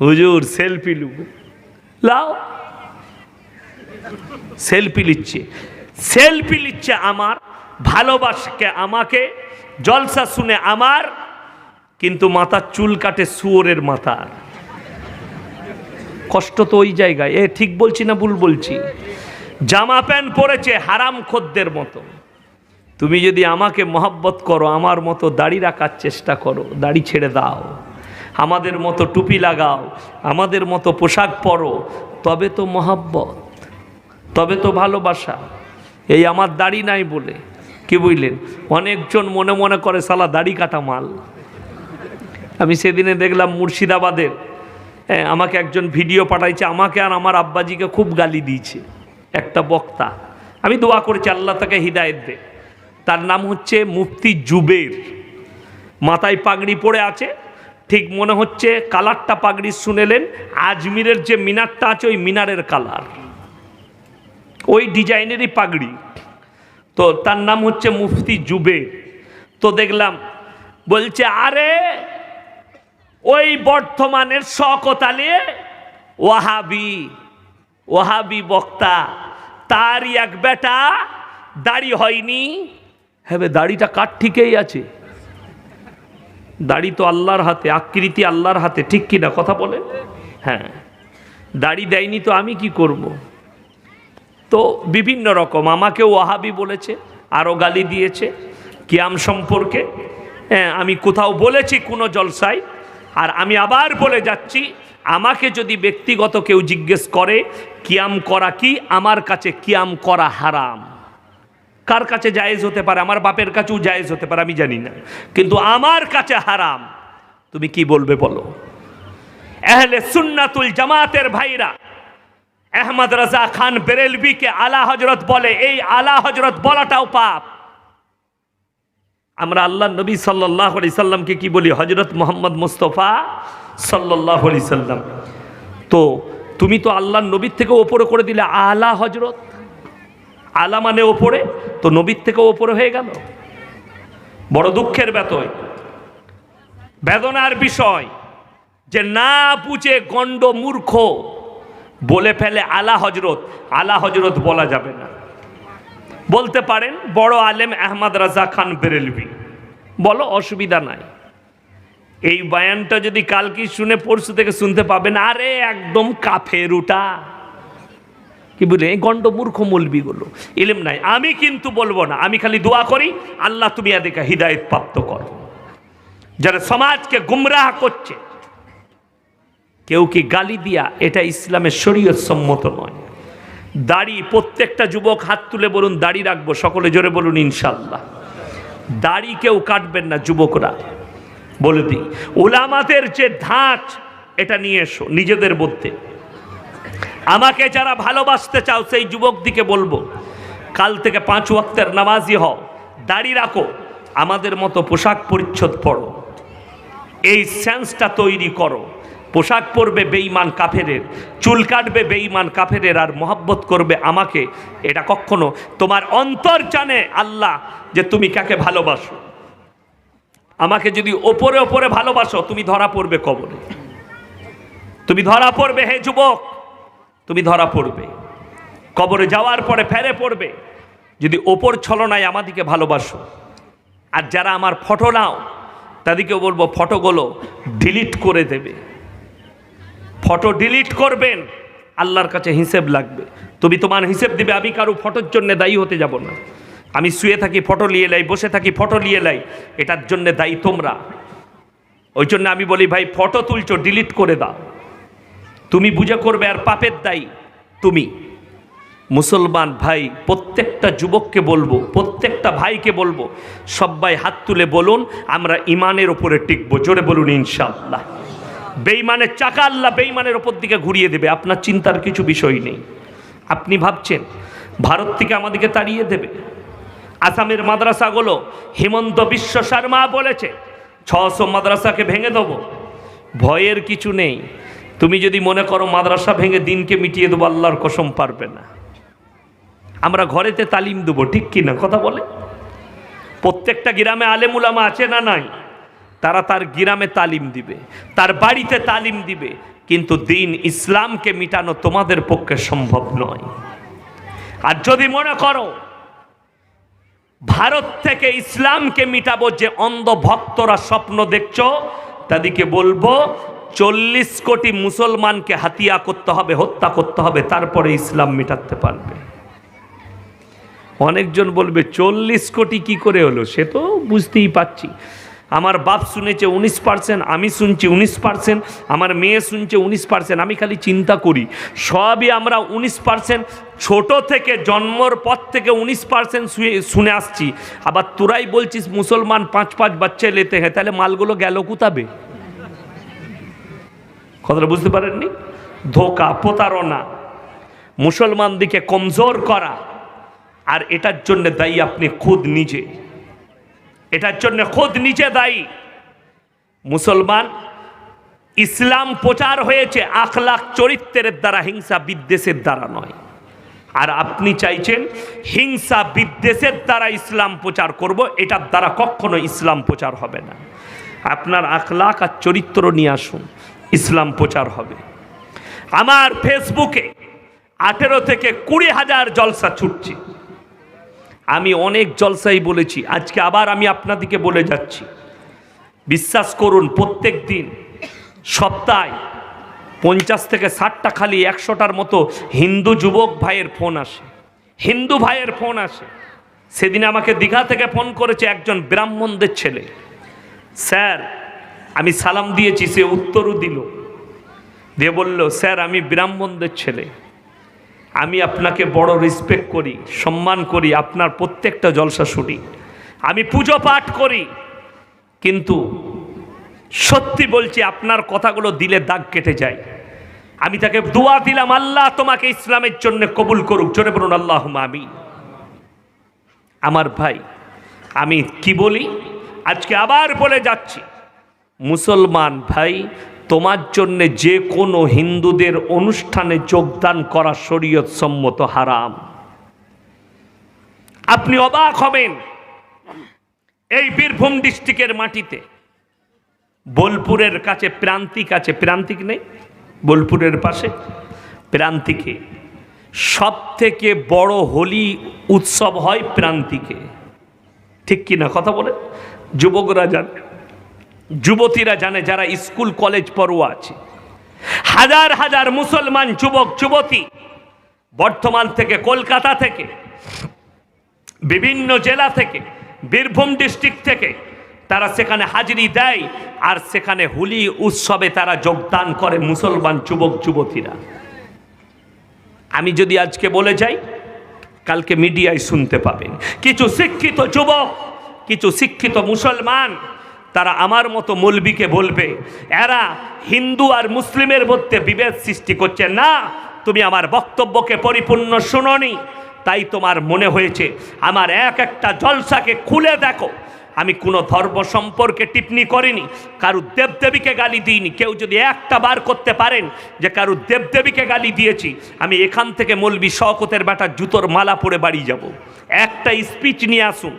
হুজুর সেলফি লুব লাও। সেলফি নিচ্ছে। সেলফি নিচ্ছে আমার, ভালোবাসকে আমাকে, জলসা শুনে আমার, কিন্তু মাথার চুল কাটে শুয়োরের মাথার কষ্ট তো ওই জায়গায়। এ, ঠিক বলছি না ভুল বলছি? জামা প্যান্ট পরেছে হারাম খদ্দের মতো। তুমি যদি আমাকে মহাব্বত করো, আমার মতো দাড়ি রাখার চেষ্টা করো, দাড়ি ছেড়ে দাও। আমাদের মতো টুপি লাগাও আমাদের মতো পোশাক পরো তবে তো মহাব্বত তবে তো ভালোবাসা। এই আমার দাড়ি নাই বলে কি বুঝলেন? অনেকজন মনে মনে করে সালা দাড়ি কাটা মাল। আমি সেদিনে দেখলাম মুর্শিদাবাদের হ্যাঁ, আমাকে একজন ভিডিও পাঠাইছে আমাকে আর আমার আব্বাজিকে খুব গালি দিয়েছে একটা বক্তা। আমি দোয়া করেছি আল্লাহ তাকে হৃদায়ত দে। তার নাম হচ্ছে মুফতি জুবের। মাথায় পাগড়ি পড়ে আছে ঠিক মনে হচ্ছে কালারটা পাগড়ি শুনেলেন, আজমিরের যে মিনারটা আছে, ওই মিনারের কালার। ওই ডিজাইনেরই পাগড়ি। তো তার নাম হচ্ছে মুফতি জুবে তো দেখলাম, বলছে, আরে, ওই বর্ধমানের শকত আলী ওয়াহাবি ওয়াহাবি বক্তা, তারই এক বেটা, দাড়ি হয়নি। হ্যাঁ দাড়িটা কার ঠিকই আছে? দাড়ি তো আল্লাহর হাতে, আকৃতি আল্লাহর হাতে, ঠিক কিনা কথা বলে হ্যাঁ। দাড়ি দেয়নি তো আমি কি করব। তো বিভিন্ন রকম আমাকে ওয়াহাবি বলেছে আরও গালি দিয়েছে, কিয়াম সম্পর্কে। হ্যাঁ আমি কোথাও বলেছি কোনো জলসায়, আর আমি আবার বলে যাচ্ছি, আমাকে যদি ব্যক্তিগত কেউ জিজ্ঞেস করে, কিয়াম করা কি? আমার কাছে কিয়াম করা হারাম। কার কাছে জায়েজ হতে পারে? আমার বাপের কাছেও জায়েজ হতে পারে, আমি জানি না। কিন্তু আমার কাছে হারাম। তুমি কি বলবে বলো? এহলে সুন্নাতুল জামাতের ভাইরা, আহমদ রাজা খান বেরেলভিকে আলা হজরত বলে। এই আলা হজরত বলাটাও পাপ। আমরা আল্লাহ নবী সাল্লাহ আলি সাল্লামকে কি বলি? হজরত মোহাম্মদ মুস্তফা সাল্লাহ আলি সাল্লাম। তো তুমি তো আল্লাহ নবীর থেকে ওপরে করে দিলে আলা হজরত আলা মানে ওপরে, তো নবীর থেকে ওপরে হয়ে গেল। বড় দুঃখের ব্যতয়। বেদনার বিষয় যে না বুঝে গণ্ড মূর্খ বলে ফেলে আলা হজরত আলা হজরত বলা যাবে না। বলতে পারেন, বড় আলেম আহমদ রাজা খান বেরেলভি। বলো, অসুবিধা নাই। এই বায়ানটা যদি কালকে শুনে পরশু থেকে শুনতে পাবেন, আরে একদম কাফের উটা। কি বলে গণ্ড মূর্খ মলবিগুলো। ইলেম নাই। আমি কিন্তু বলব না। আমি খালি দোয়া করি, আল্লাহ তুমি এদেরকে হৃদায়ত প্রাপ্ত করো। যারা সমাজকে গুমরাহ করছে, কেউ কি গালি দিয়া, এটা ইসলামের শরীয়ত সম্মত নয়। দাড়ি, প্রত্যেকটা যুবক হাত তুলে বলুন, দাড়ি রাখব, সকলে জোরে বলুন ইনশাল্লাহ দাড়ি কেউ কাটবেন না, যুবকরা। বলে দিই, ওলামাদের যে ধাঁচ, এটা নিয়ে এসো, নিজেদের মধ্যে। আমাকে যারা ভালোবাসতে চাও, সেই যুবক দিকে বলব, কাল থেকে পাঁচ ওয়াক্তের নামাজি হও, দাড়ি রাখো, আমাদের মতো পোশাক পরিচ্ছদ পরো। এই সেন্সটা তৈরি করো। পোশাক পরবে বেঈমান কাফেরের, চুল কাটবে বেঈমান কাফেরের, আর মহব্বত করবে আমাকে। এটা কখনো তোমার অন্তর জানে আল্লাহ যে তুমি কাকে ভালোবাসো। আমাকে যদি ওপরে ওপরে ভালোবাসো, তুমি ধরা পড়বে কবরে। তুমি ধরা পড়বে, হে যুবক তুমি ধরা পড়বে। কবরে যাওয়ার পরে ফেরে পড়বে। যদি ওপর ছলনায় আমাদিকে ভালোবাসো, আর যারা আমার ফটো নাও তাদেরকে বলব ফটোগুলো ডিলিট করে দেবে। ফটো ডিলিট করবেন, আল্লাহর কাছে হিসেব লাগবে। তুমি তোমার হিসেব দিবে, আমি কারও ফটোর জন্য দায়ী হতে যাব না। আমি শুয়ে থাকি, ফটো নিয়ে লাই, বসে থাকি, ফটো নিয়ে লাই, এটার জন্য দায়ী তোমরা। ওই জন্য আমি বলি, ভাই, ফটো তুলছো ডিলিট করে দাও। তুমি বুঝে করবে আর পাপের দায়ী তুমি। মুসলমান ভাই, প্রত্যেকটা যুবককে বলব, প্রত্যেকটা ভাইকে বলব, সবাই হাত তুলে বলুন, আমরা ইমানের ওপরে টিকবো। জোরে বলুন, ইনশাআল্লাহ। বেইমানের চাকা আল্লাহ বেইমানের ওপর দিকে ঘুরিয়ে দেবে, আপনার চিন্তার কিছু বিষয় নেই। আপনি ভাবছেন, ভারত থেকে আমাদেরকে তাড়িয়ে দেবে? আসামের মাদ্রাসাগুলো, হেমন্ত বিশ্ব শর্মা বলেছে, ছশো মাদ্রাসাকে ভেঙে দেবো। ভয়ের কিছু নেই। তুমি যদি মনে করো মাদ্রাসা ভেঙে দিনকে মিটিয়ে দেবো, আল্লাহর কসম পারবে না। আমরা ঘরেতে তালিম দেবো, ঠিক কি না? কথা বলে? প্রত্যেকটা গ্রামে আলেমুলামা আছে না নাই? তারা তার গ্রামে তালিম দিবে, তার বাড়িতে তালিম দিবে, কিন্তু দিন ইসলামকে মিটানো তোমাদের পক্ষে সম্ভব নয়। আর যদি মনে করো, ভারত থেকে ইসলামকে মিটাবো যে অন্ধ ভক্তরা স্বপ্ন দেখছ, তাদেরকে বলব চল্লিশ কোটি মুসলমানকে হাতিয়া করতে হবে, হত্যা করতে হবে, তারপরে ইসলাম মিটাতে পারবে। অনেকজন বলবে, চল্লিশ কোটি কি করে হলো? সে তো বুঝতেই পাচ্ছি আমার বাপ শুনেছে উনিশ পার্সেন্ট, আমি শুনছি উনিশ পার্সেন্ট, আমার মেয়ে শুনছে উনিশ পার্সেন্ট, আমি খালি চিন্তা করি। সবই আমরা উনিশ পার্সেন্ট, ছোট থেকে জন্মর পর থেকে উনিশ পার্সেন্ট শুনে আসছি। আবার তোরাই বলছিস মুসলমান পাঁচ পাঁচ বাচ্চা লেতে হ্যাঁ তাহলে মালগুলো গেল কোথাবে কথাটা বুঝতে পারেননি? ধোকা, প্রতারণা, মুসলমান দিকে কমজোর করা, আর এটার জন্য দায়ী আপনি খুদ নিজে। এটার জন্য খুদ নিজে দায়ী। মুসলমান, ইসলাম প্রচার হয়েছে আখলাখ চরিত্রের দ্বারা, হিংসা বিদ্বেষের দ্বারা নয়। আর আপনি চাইছেন হিংসা বিদ্বেষের দ্বারা ইসলাম প্রচার করব, এটার দ্বারা কখনো ইসলাম প্রচার হবে না। আপনার আখলাখ আর চরিত্র নিয়ে আসুন। ইসলাম প্রচার হবে। আমার ফেসবুকে আঠেরো থেকে কুড়ি হাজার জলসা ছুটছে। আমি অনেক জলসাই বলেছি, আজকে আবার আমি আপনাদেরকে বলে যাচ্ছি। বিশ্বাস করুন, প্রত্যেক দিন সপ্তাহে পঞ্চাশ থেকে ষাটটা খালি একশোটার মতো হিন্দু যুবক ভাইয়ের ফোন আসে। হিন্দু ভাইয়ের ফোন আসে। সেদিন আমাকে দীঘা থেকে ফোন করেছে একজন ব্রাহ্মণদের ছেলে। স্যার আমি সালাম দিয়েছি, সে উত্তরও দিল। দিয়ে বলল, স্যার, আমি ব্রাহ্মণদের ছেলে। আমি আপনাকে বড় রেসপেক্ট করি, সম্মান করি, আপনার প্রত্যেকটা জলসা শুনি। আমি পুজো পাঠ করি, কিন্তু সত্যি বলছি, আপনার কথাগুলো দিলে দাগ কেটে যায়। আমি তাকে দোয়া দিলাম, আল্লাহ তোমাকে ইসলামের জন্য কবুল করুক। জোরে বলুন আল্লাহ আমি আমার ভাই, আমি কি বলি? আজকে আবার বলে যাচ্ছি। মুসলমান ভাই, তোমার জন্য যে কোনো হিন্দুদের অনুষ্ঠানে যোগদান করা শরীয়ত সম্মত হারাম। আপনি অবাক হবেন এই বীরভূম ডিস্ট্রিক্টের মাটিতে। বোলপুরের কাছে প্রান্তিক আছে, প্রান্তিক নেই, বোলপুরের পাশে প্রান্তিকে। সব থেকে বড় হোলি উৎসব হয় প্রান্তিকে। ঠিক কি না কথা বলে যুবকরা জানে। যুবতীরা জানে যারা স্কুল, কলেজ পড়ুয়া আছে। হাজার হাজার মুসলমান যুবক, যুবতী বর্ধমান থেকে কলকাতা থেকে, বিভিন্ন জেলা থেকে, বীরভূম ডিস্ট্রিক্ট থেকে তারা সেখানে হাজিরি দেয় আর সেখানে হোলি উৎসবে তারা যোগদান করে মুসলমান যুবক, যুবতীরা। আমি যদি আজকে বলে যাই, কালকে মিডিয়ায় শুনতে পাবেন। কিছু শিক্ষিত যুবক, কিছু শিক্ষিত মুসলমান তারা আমার মতো মৌলবিকে বলবে, এরা হিন্দু আর মুসলিমের মধ্যে বিভেদ সৃষ্টি করছে। না, তুমি আমার বক্তব্যকে পরিপূর্ণ শুনোনি, তাই তোমার মনে হয়েছে, আমার এক একটা জলসাকে খুলে দেখো। আমি কোনো ধর্ম সম্পর্কে টিপ্পনি করিনি কারু দেবদেবীকে গালি দিইনি। কেউ যদি একটা বার করতে পারেন যে কারু দেবদেবীকে গালি দিয়েছি, আমি এখান থেকে মলবি শকতের বেটা জুতোর মালা পরে বাড়ি যাব। একটা স্পিচ নিয়ে আসুন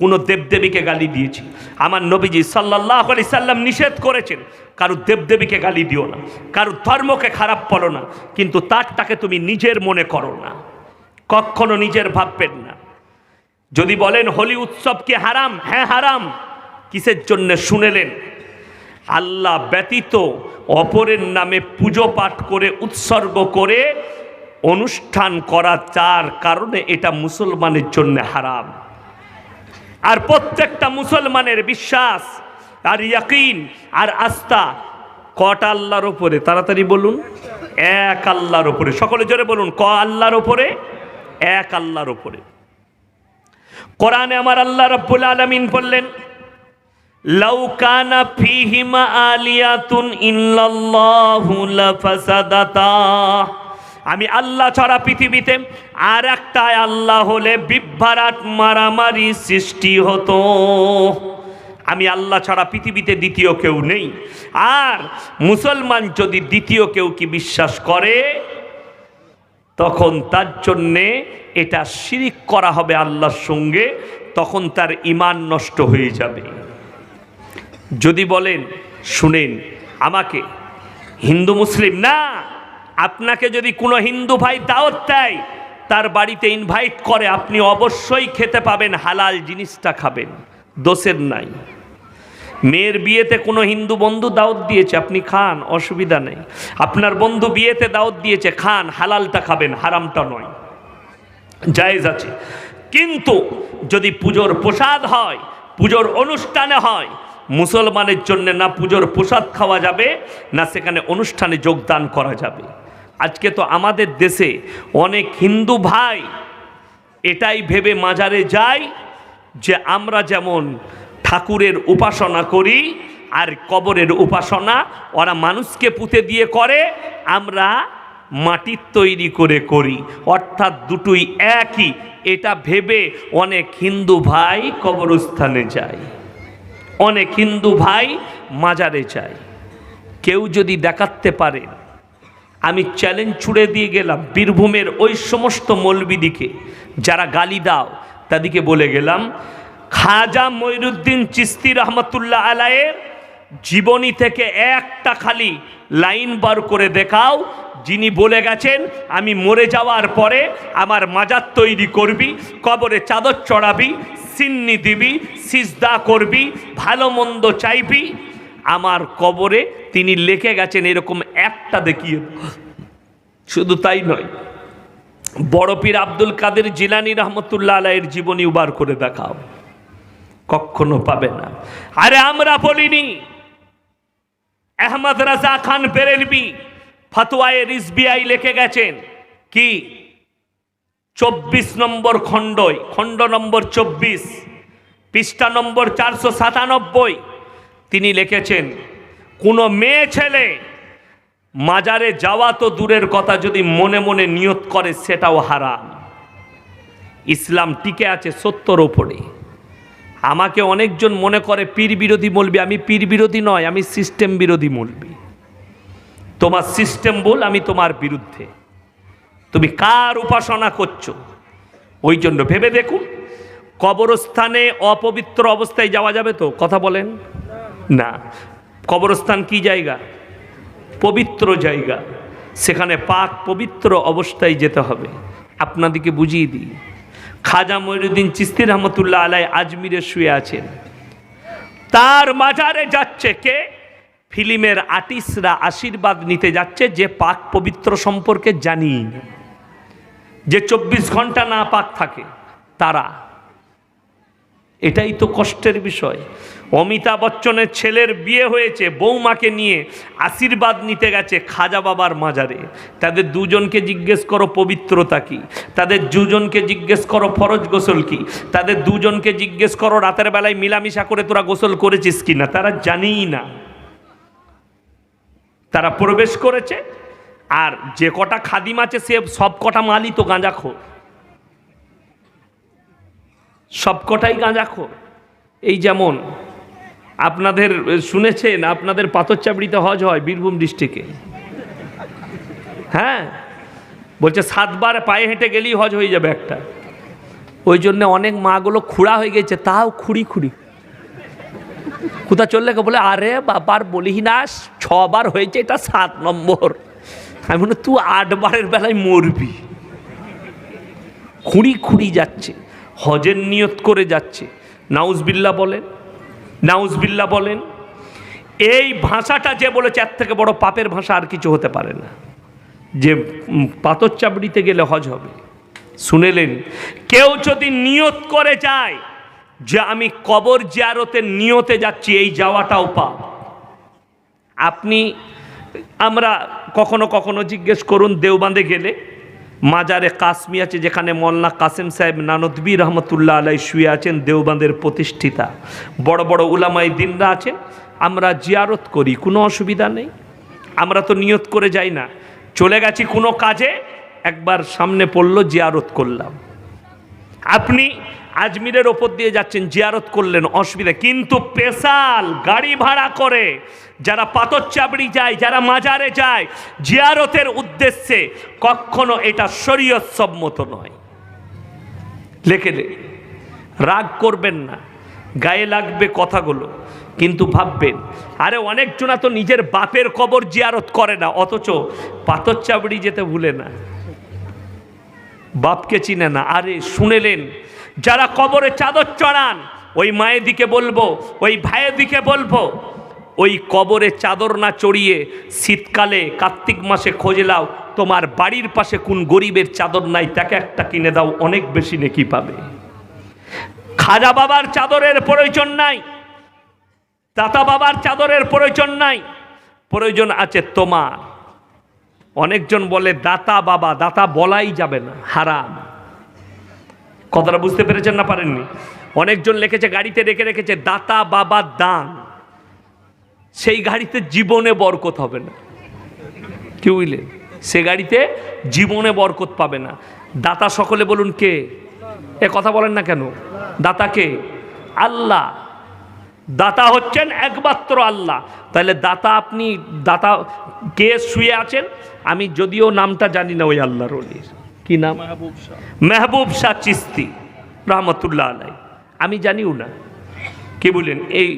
কোনো দেবদেবীকে গালি দিয়েছি। আমার নবীজি সাল্লাহ আলি সাল্লাম নিষেধ করেছেন, কারু দেবদেবীকে গালি দিও না, কারু ধর্মকে খারাপ বলো না, কিন্তু তারটাকে তুমি নিজের মনে করো না, কখনো নিজের ভাববেন না। যদি বলেন হোলি উৎসব কি হারাম? হ্যাঁ হারাম। কিসের জন্য শুনেলেন? আল্লাহ ব্যতীত অপরের নামে পুজো পাঠ করে উৎসর্গ করে অনুষ্ঠান করা যার কারণে এটা মুসলমানের জন্য হারাম। আর প্রত্যেকটা মুসলমানের বিশ্বাস, আর ইয়াকিন, আর আস্থা কটা আল্লাহর ওপরে তাড়াতাড়ি বলুন। এক আল্লাহর ওপরে সকলে জোরে বলুন, ক আল্লাহর ওপরে এক আল্লাহর ওপরে কোরআনে আমার আল্লাহ রব্বুল আলমিন বললেন লাউকানা ফিহিমা আলিয়াতুন ইল্লাল্লাহু লাফাসাদাতা। আমি আল্লাহ ছাড়া পৃথিবীতে আর একটা আল্লাহ হলে বিভ্রাট মারামারি সৃষ্টি হতো। আমি আল্লাহ ছাড়া পৃথিবীতে দ্বিতীয় কেউ নেই। আর মুসলমান যদি দ্বিতীয় কেউ কি বিশ্বাস করে, তখন তার জন্যে এটা শিরিক করা হবে আল্লাহর সঙ্গে, তখন তার ইমান নষ্ট হয়ে যাবে। যদি বলেন, শুনেন, আমাকে হিন্দু, মুসলিম না আপনাকে যদি কোনো হিন্দু ভাই দাওয়াত দেয়, তার বাড়িতে ইনভাইট করে, আপনি অবশ্যই খেতে পাবেন, হালাল জিনিসটা খাবেন। দোষের নাই। মেয়ের বিয়েতে কোনো হিন্দু বন্ধু দাওয়াত দিয়েছে, আপনি খান, অসুবিধা নেই। আপনার বন্ধু বিয়েতে দাওয়াত দিয়েছে, খান, হালালটা খাবেন, হারামটা নয়। জায়েজ আছে। কিন্তু যদি পুজোর প্রসাদ হয়, পুজোর অনুষ্ঠানে হয়, মুসলমানের জন্য না পুজোর প্রসাদ খাওয়া যাবে, না সেখানে অনুষ্ঠানে যোগদান করা যাবে। আজকে তো আমাদের দেশে অনেক হিন্দু ভাই এটাই ভেবে মাজারে যায় যে আমরা যেমন ঠাকুরের উপাসনা করি আর কবরের উপাসনা, ওরা মানুষকে পুঁতে দিয়ে করে, আমরা মাটির তৈরি করে করি। অর্থাৎ দুটোই একই। এটা ভেবে অনেক হিন্দু ভাই কবরস্থানে যায়। অনেক হিন্দু ভাই মাজারে যায়। কেউ যদি দেখাতে পারে আমি চ্যালেঞ্জ ছুড়ে দিয়ে গেলাম বীরভূমের ওই সমস্ত মৌলবিদিকে। যারা গালি দাও, তাদেরকে বলে গেলাম, খাজা মঈনুদ্দিন চিস্তি রহমতুল্লাহ আলায়ের জীবনী থেকে একটা খালি লাইন বার করে দেখাও, যিনি বলে গেছেন, আমি মরে যাওয়ার পরে আমার মাজার তৈরি করবি, কবরে চাদর চড়াবি, সিন্নি দিবি, সিজদা করবি, ভালো মন্দ চাইবি। আমার কবরে তিনি লিখে গেছেন এরকম একটা দেখিয়ে শুধু তাই নয়, বড় পীর আব্দুল কাদের জিলানি রহমতুল্লাহ আলাইয়ের জীবনী উবার করে দেখাও। কখনো পাবে না। আরে আমরা বলিনি, আহমদ রাজা খান বেরেলবি ফতোয়ায়ে রিসবিআই লিখে গেছেন কি? চব্বিশ নম্বর খণ্ডই, খণ্ড নম্বর চব্বিশ, পৃষ্ঠা নম্বর চারশো সাতানব্বই। তিনি লিখেছেন, কোনো মেয়ে ছেলে মাজারে যাওয়া তো দূরের কথা, যদি মনে মনে নিয়ত করে সেটাও হারাম। ইসলাম টিকে আছে সত্যর ওপরে আমাকে অনেকজন মনে করে, পীর বিরোধী মলবি আমি পীর বিরোধী নয়, আমি সিস্টেম বিরোধী মলবি তোমার সিস্টেম বল আমি তোমার বিরুদ্ধে। তুমি কার উপাসনা করছ? ওই জন্য ভেবে দেখুন, কবরস্থানে অপবিত্র অবস্থায় যাওয়া যাবে তো? কথা বলেন। না। কবরস্থান কি জায়গা? পবিত্র জায়গা। সেখানে পাক পবিত্র অবস্থায় যেতে হবে। আপনাদেরকে বুঝিয়ে দিই। খাজা মঈনুদ্দিন চিস্তি রহমতুল্লাহ আলাই আজমিরে শুয়ে আছেন। তার মাজারে যাচ্ছে কে? ফিল্মের আর্টিস্টরা আশীর্বাদ নিতে যাচ্ছে যে পাক পবিত্র সম্পর্কে জানি। যে চব্বিশ ঘণ্টা না পাক থাকে, তারা। এটাই তো কষ্টের বিষয়। অমিতাভ বচ্চনের ছেলের বিয়ে হয়েছে, বৌমাকে নিয়ে আশীর্বাদ নিতে গেছে খাজা বাবার মাজারে। তাদের দুজনকে জিজ্ঞেস করো পবিত্রতা কি? তাদের দুজনকে জিজ্ঞেস করো ফরজ গোসল কি? তাদের দুজনকে জিজ্ঞেস করো রাতের বেলায় মিলামিশা করে তোরা গোসল করেছিস কি না তারা জানিই না। তারা প্রবেশ করেছে, আর যে কটা খাদিম আছে সে সব কটা মালই তো গাঁজাখোর সব কটাই গাঁজাখোর। এই যেমন আপনাদের শুনেছেন, আপনাদের পাথর চাবড়িতে হজ হয় বীরভূম ডিস্ট্রিক্টে। হ্যাঁ? বলছে, সাতবার পায়ে হেঁটে গেলেই হজ হয়ে যাবে একটা। ওই জন্য অনেক মাগুলো খুঁড়া হয়ে গেছে, তাও খুঁড়ি খুঁড়ি। কোথা চললে কে বলে, আরে বাবার বলিহি না ছবার হয়েছে, এটা সাত নম্বর। আমি বলি তুই আটবারের বেলায় মরবি। খুঁড়ি খুঁড়ি যাচ্ছে। হজের নিয়ত করে যাচ্ছে। নাউজবিল্লা বলেন নাউজবিল্লা বলেন, এই ভাষাটা যে বলেছে, এর থেকে বড় পাপের ভাষা আর কিছু হতে পারে না। যে পাথর চাবড়িতে গেলে হজ হবে। শুনেলেন, কেউ যদি নিয়ত করে যায়, যে আমি কবর জিয়ারতের নিয়তে যাচ্ছি, এই যাওয়াটাও পাপ। আপনি, আমরা কখনো কখনো জিজ্ঞেস করুন দেওবাঁধে গেলে মাজারে কাশ্মী আছে, যেখানে মোল্লা কাসেম সাহেব নানদবী রহমতুল্লাহ আলাই শুয়ে আছেন দেওবাঁধের প্রতিষ্ঠিতা। বড় বড় উলামাই দিনরা আছেন, আমরা জিয়ারত করি, কোনো অসুবিধা নেই। আমরা তো নিয়ত করে যাই না। চলে গেছি কোনো কাজে, একবার সামনে পড়ল, জিয়ারত করলাম। আপনি আজমিরের ওপর দিয়ে যাচ্ছেন, জিয়ারত করলেন, অসুবিধা। কিন্তু স্পেশাল গাড়ি ভাড়া করে যারা পাথর চাবড়ি যায়, যারা মাজারে যায়, জিয়ারতের উদ্দেশ্যে কখনো এটা শরীয়ত সম্মত নয়। লেখে লে রাগ করবেন না, গায়ে লাগবে কথাগুলো, কিন্তু ভাববেন, আরে অনেকজনা তো নিজের বাপের কবর জিয়ারত করে না, অথচ পাথর চাবড়ি যেতে ভুলে না। বাপকে চিনে না, আরে শুনেলেন, যারা কবরে চাদর চড়ান, ওই মায়ের দিকে বলব, ওই ভাইয়ের দিকে বলব ওই কবরে চাদর না চড়িয়ে শীতকালে কার্তিক মাসে খোঁজ লাও তোমার বাড়ির পাশে কোন গরিবের চাদর নাই, তাকে একটা কিনে দাও, অনেক বেশি নেকি পাবে। খাজা বাবার চাদরের প্রয়োজন নাই, দাতা বাবার চাদরের প্রয়োজন নাই, প্রয়োজন আছে তোমার। অনেকজন বলে, দাতা বাবা, দাতা বলাই যাবে না, হারাম। কথাটা বুঝতে পেরেছেন না পারেননি? অনেকজন লিখেছে, গাড়িতে রেখে রেখেছে, দাতা বাবা দান। সেই গাড়িতে জীবনে বরকত হবে না। কি বুঝলেন সে গাড়িতে জীবনে বরকত পাবে না। দাতা সকলে বলুন কে? এ কথা বলেন না কেন? দাতা কে? আল্লাহ। দাতা হচ্ছেন একমাত্র আল্লাহ। তাহলে দাতা আপনি দাতা কে শুয়ে আছেন? আমি যদিও নামটা জানি না ওই আল্লাহর অলির। কি নাম? মেহবুব শাহ। চিস্তি রহমতুল্লাহ আলাই আমি জানিও না। কি বললেন এই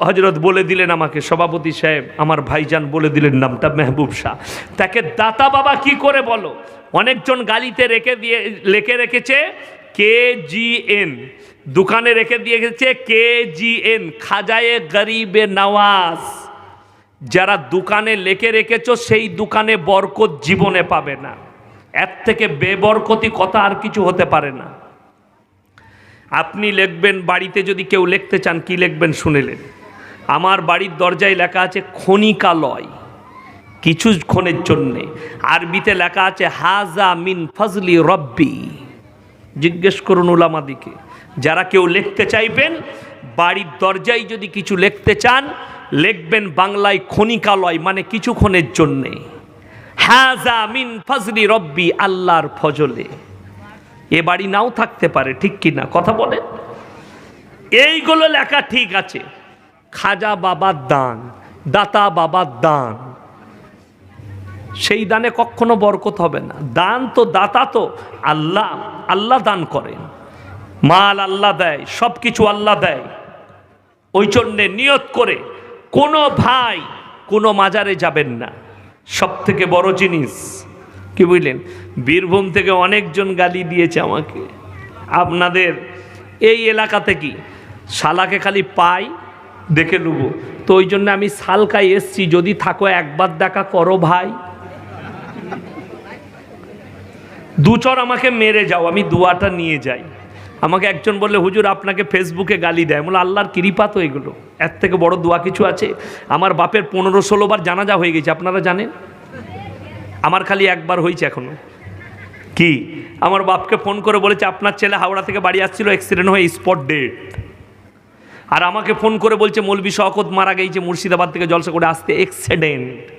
হজরত বলে দিলেন আমাকে, সভাপতি সাহেব, আমার ভাইজান বলে দিলেন নামটা মেহবুব শাহ। তাকে দাতা বাবা কি করে বলো? অনেকজন গালিতে রেখে দিয়ে, লেখে রেখেছে কে জি এন দোকানে রেখে দিয়ে গেছে কে জি এন খাজায়ে গরিবে নওয়াজ। যারা দোকানে লেখে রেখেছ, সেই দোকানে বরকত জীবনে পাবে না। এর থেকে বেবরকতি কথা আর কিছু হতে পারে না। আপনি লিখবেন, বাড়িতে যদি কেউ লিখতে চান, কি লিখবেন শুনেলেন আমার বাড়ির দরজায় লেখা আছে খনিকালয় কিছুক্ষণের জন্যে। আরবিতে লেখা আছে, হাজা মিন ফজলি রব্বি। জিজ্ঞেস করুন ওলামাদিকে যারা কেউ লিখতে চাইবেন, বাড়ির দরজায় যদি কিছু লিখতে চান, লিখবেন বাংলায় খনিকালয় মানে কিছুক্ষণের জন্যে। হাজা মিন ফজলি রব্বি, আল্লাহর ফজলে। এ বাড়ি নাও থাকতে পারে, ঠিক কি না কথা বলেন? এইগুলো লেখা ঠিক আছে। খাজা বাবার দান, দাতা বাবার দান। সেই দানে কখনো বরকত হবে না। দান তো দাতা তো, আল্লাহ আল্লাহ দান করেন। মাল আল্লাহ দেয় সব কিছু আল্লাহ দেয়। ওই জন্যে নিয়ত করে কোনো ভাই কোনো মাজারে যাবেন না। সব থেকে বড় জিনিস, কি বুঝলেন? বীরভূম থেকে অনেকজন গালি দিয়েছে আমাকে। আপনাদের এই এলাকাতে কি? শালাকে খালি পাই দেখে নেব। তো ওই জন্য আমি শালকায় এসছি, যদি থাকো একবার দেখা করো ভাই। দুচর আমাকে মেরে যাও, আমি দুয়াটা নিয়ে যাই। আমাকে একজন বললে, হুজুর, আপনাকে ফেসবুকে গালি দেয়। বলে আল্লাহর কৃপা তো এগুলো। এর থেকে বড় দোয়া কিছু আছে? আমার বাপের পনেরো ষোলো বার জানাজা হয়ে গেছে, আপনারা জানেন? আমার খালি একবার হয়েছে এখনও। কি? আমার বাপকে ফোন করে বলেছে, আপনার ছেলে হাওড়া থেকে বাড়ি আসছিল অ্যাক্সিডেন্ট হয়ে স্পট ডেট আর আমাকে ফোন করে বলছে মৌলবি শওকত মারা গেছে মুর্শিদাবাদ থেকে জলসা করে আসতে অ্যাক্সিডেন্ট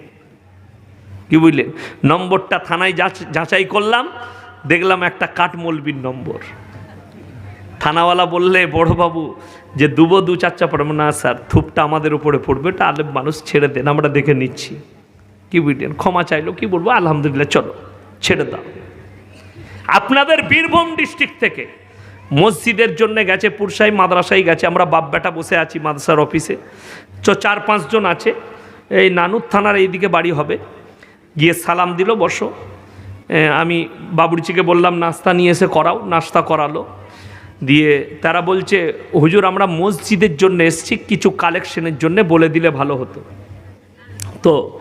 কি বুঝলেন নম্বরটা থানায় যাচ- যাচাই করলাম, দেখলাম একটা কাঠ মৌলবির নম্বর। থানাওয়ালা বললে বড়বাবু যে দুবো দু চার চা পড়বে না স্যার, থুপটা আমাদের উপরে পড়বে, এটা আলেম মানুষ ছেড়ে দেন, আমরা দেখে নিচ্ছি। কি বুঝলেন? ক্ষমা চাইলো, কি বলব? আলহামদুলিল্লাহ, চলো, ছেড়ে দাও। আপনাদের বীরভূম ডিস্ট্রিক্ট থেকে মসজিদের জন্য গেছে, পুরসাই মাদ্রাসায় গেছে, আমরা বাপ বেটা বসে আছি মাদ্রাসার অফিসে। তো চার পাঁচজন আছে, এই নানুর থানার এইদিকে বাড়ি হবে। গিয়ে সালাম দিল, বসো। আমি বাবুরচিকে বললাম, নাস্তা নিয়ে এসে করাও, নাস্তা করালো। দিয়ে তারা বলছে, হুজুর, আমরা মসজিদের জন্য এসছি, কিছু কালেকশনের জন্য, বলে দিলে ভালো হতো। তো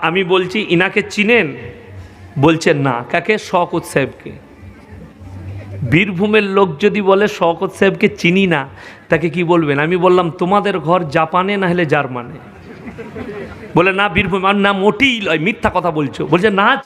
আমি বলছি, ইনাকে চিনেন? বলছে, না। কাকে? শওকত সাহেবকে। বীরভূমের লোক যদি বলে শওকত সাহেবকে চিনি না, তাকে কি বলবেন? আমি বললাম, তোমাদের ঘর জাপানে না হলে জার্মানে? বলে, না, বীরভূম, আর না, মোটেই লয়, মিথ্যা কথা বলছো। বলছে, না